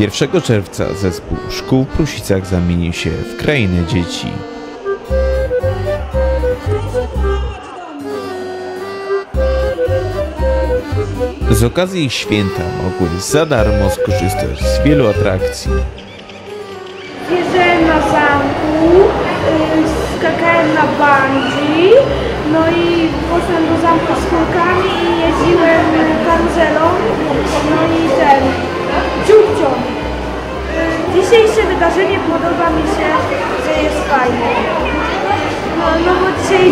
1 czerwca zespół szkół w Prusicach zamienił się w krainę dzieci. Z okazji święta mogły za darmo skorzystać z wielu atrakcji. Jeździłem na zamku, y, skakałem na bungee, no i poszedłem do zamku z kulkami i jeździłem karuzelą, podoba mi się, że jest fajne. No, no bo dzisiaj.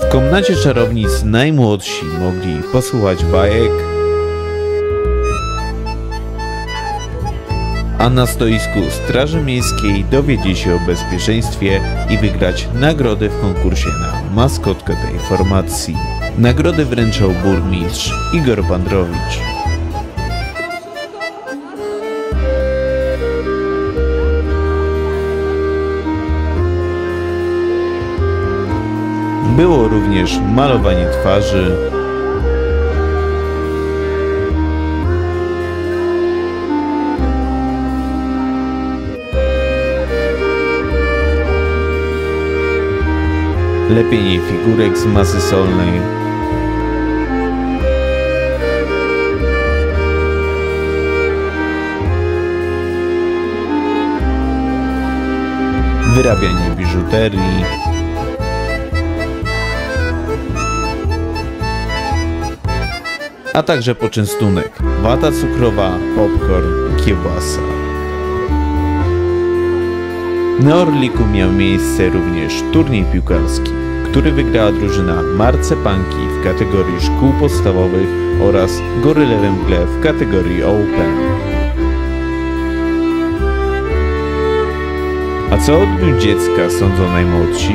W komnacie czarownic najmłodsi mogli posłuchać bajek, a na stoisku Straży Miejskiej dowiedzieć się o bezpieczeństwie i wygrać nagrody w konkursie na maskotkę tej formacji. Nagrody wręczał burmistrz Igor Bandrowicz. Było również malowanie twarzy, lepienie figurek z masy solnej, wyrabianie biżuterii, a także poczęstunek, wata cukrowa, popcorn, kiełbasa. Na Orliku miał miejsce również turniej piłkarski, który wygrała drużyna Marcepanki w kategorii szkół podstawowych oraz Goryle Mgle w kategorii Open. A co odbił dziecka sądzą najmłodsi?